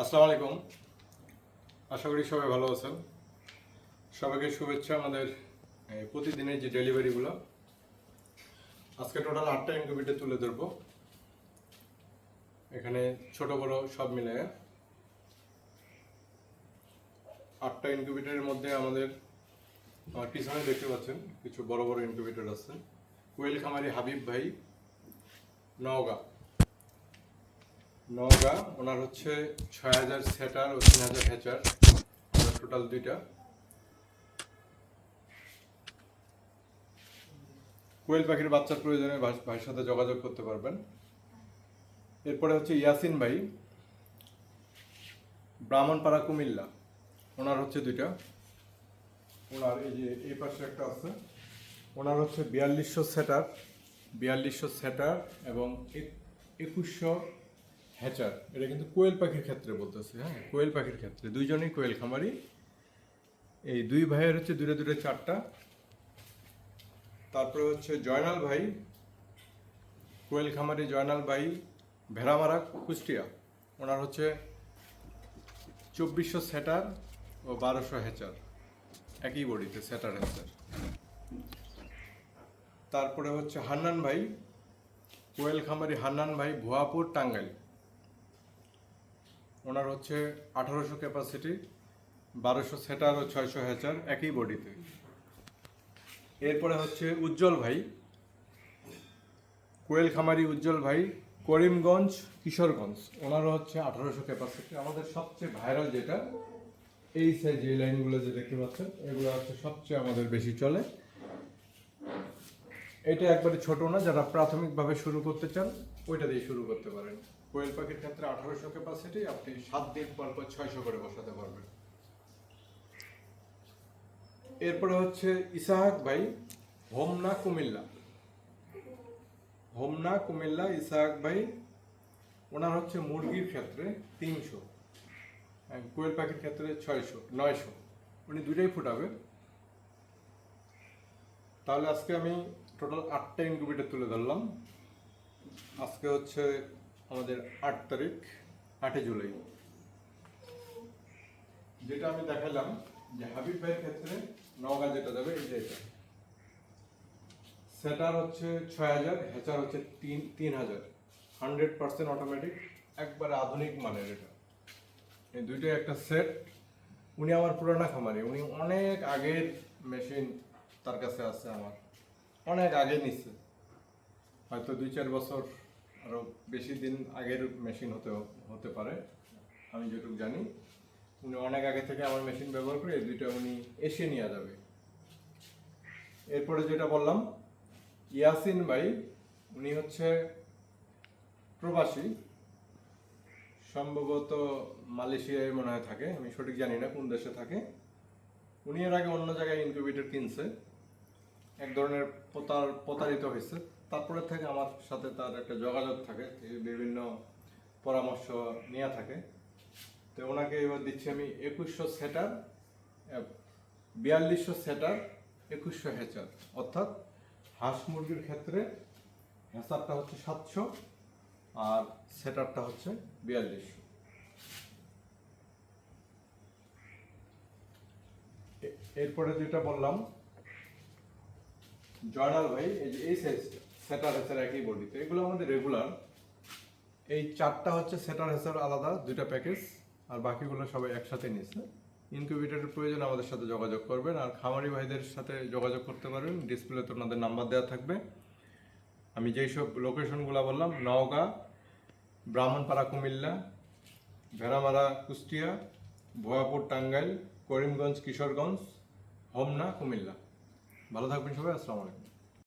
আসসালামু আলাইকুম। আশা করি সবাই ভালো আছেন। সবাইকে শুভেচ্ছা আমাদের প্রতিদিনের যে ডেলিভারিগুলো। আজকে টোটাল আটটা ইনকিউবেটর তুলে ধরবো। এখানে ছোট বড় সব মিলে আটটা ইনকিউবেটরের মধ্যে আমাদের, আমার পিছনে দেখতে পাচ্ছেন, কিছু বড় বড় ইনকিউবেটর আছে। কোয়েল খামারি হাবিব ভাই, নওগাঁ। নওগাঁ, ওনার হচ্ছে ছয় হাজার সেটার ও তিন হাজার হ্যাচার টোটাল দুইটা। কোয়েল পাখির বাচ্চার প্রয়োজনে ভাইয়ের সাথে যোগাযোগ করতে পারবেন। এরপরে হচ্ছে ইয়াসিন ভাই, ব্রাহ্মণপাড়া, কুমিল্লা। ওনার হচ্ছে দুইটা। ওনার এই যে এই পাশে একটা আছে। ওনার হচ্ছে বিয়াল্লিশশো সেটার বিয়াল্লিশশো সেটার এবং এক- একুশশো হ্যাচার এটা কিন্তু কোয়েল পাখির ক্ষেত্রে বলতেছে হ্যাঁ? কোয়েল পাখির ক্ষেত্রে। দুইজনই কোয়েল খামারি। এই দুই ভাইয়ের হচ্ছে দূরে দূরে চারটা। তারপরে হচ্ছে জয়নাল ভাই, কোয়েল খামারি জয়নাল ভাই, ভেড়ামারা কুষ্টিয়া। ওনার হচ্ছে চব্বিশশো সেটার ও বারোশো হ্যাচার একই বডিতে সেটার হ্যাচার তারপরে হচ্ছে হান্নান ভাই, কোয়েল খামারি হান্নান ভাই, ভুয়াপুর, টাঙ্গাইল। ওনার হচ্ছে আঠারোশো ক্যাপাসিটি বারোশো সেটার ও ছয়শো হ্যাচার একই বডিতে এরপরে হচ্ছে উজ্জ্বল ভাই কোয়েল খামারি উজ্জ্বল ভাই, করিমগঞ্জ, কিশোরগঞ্জ। ওনারও হচ্ছে আঠারোশো ক্যাপাসিটি আমাদের সবচেয়ে ভাইরাল যেটা, এই সাইজ যে লাইনগুলো যে দেখতে পাচ্ছেন, এগুলো হচ্ছে সবচেয়ে আমাদের বেশি চলে। এটা একবারে ছোট না, যারা প্রাথমিকভাবে শুরু করতে চান, ওইটা দিয়ে শুরু করতে পারেন। কোয়েল পাখির ক্ষেত্রে আঠারোশো ক্যাপাসিটি আপনি সাত দিন পর পর ছয়শো করে বসাতে পারবেন। এরপরে হচ্ছে ইসাহাক ভাই, হোমনা কুমিল্লা। হোমনা কুমিল্লা, ইসাহাক ভাই, ওনার হচ্ছে মুরগির ক্ষেত্রে তিনশো কোয়েল পাখির ক্ষেত্রে ছয়শো, নয়শো। উনি দুইটাই ফুটাবে তাহলে আজকে আমি টোটাল আটটা ইনকিউবেটর তুলে ধরলাম। আজকে হচ্ছে আমাদের আট তারিখ আটই জুলাই। যেটা আমি দেখালাম যে হাবিব ভাইয়ের ক্ষেত্রে নওগাঁ যেটা যাবে, এই যে এটা। সেটার হচ্ছে ছয় হাজার, হেচার হচ্ছে তিন তিন হাজার। হান্ড্রেড পার্সেন্ট অটোমেটিক, একবারে আধুনিক মানের এটা। এই দুইটাই একটা সেট। উনি আমার পুরানা খামারি, উনি অনেক আগের মেশিন তার কাছে আছে আমার। অনেক আগে নিচ্ছে হয়তো দুই, চার বছর আরও বেশি দিন আগের মেশিন হতে হতে পারে, আমি যেটুকু জানি। উনি অনেক আগে থেকে আমার মেশিন ব্যবহার করে দুইটা উনি এসে নিয়ে যাবে। এরপরে যেটা বললাম, ইয়াসিন ভাই, উনি হচ্ছে প্রবাসী, সম্ভবত মালয়েশিয়ায় মনে হয় থাকে, আমি সঠিক জানি না কোন দেশে থাকে। উনি এর আগে অন্য জায়গায় ইনকিউবেটর কিনছে, এক ধরনের প্রতার প্রতারিত হয়েছে। তারপরে থেকে আমার সাথে তার একটা যোগাযোগ থাকে বিভিন্ন পরামর্শ নেওয়া থাকে। তো ওনাকে এবার দিচ্ছি আমি একুশশো সেটার বিয়াল্লিশশো সেটার একুশশো হ্যাচার অর্থাৎ হাঁস মুরগির ক্ষেত্রে হ্যাচারটা হচ্ছে সাতশো আর সেটারটা হচ্ছে বিয়াল্লিশশো। এরপরে যেটা বললাম, জয়নাল ভাই, এই যে এই সাইজটা সেটার হেসার একই বডিতে এগুলো আমাদের রেগুলার এই চারটা হচ্ছে সেটার হেসার আলাদা, দুইটা প্যাকেজ আর বাকিগুলো সবাই একসাথে নিচ্ছে। ইনকিউবেটরের প্রয়োজন আমাদের সাথে যোগাযোগ করবেন, আর খামারি ভাইদের সাথে যোগাযোগ করতে পারবেন। ডিসপ্লেতে ওনাদের নাম্বার দেওয়া থাকবে। আমি যেই সব লোকেশনগুলো বললাম, নওগাঁ, ব্রাহ্মণপাড়া, কুমিল্লা, ভেড়ামারা, কুষ্টিয়া, ভয়াপুর, টাঙ্গাইল, করিমগঞ্জ, কিশোরগঞ্জ, হোমনা, কুমিল্লা। ভালো থাকবেন সবাই, আসসালামু আলাইকুম।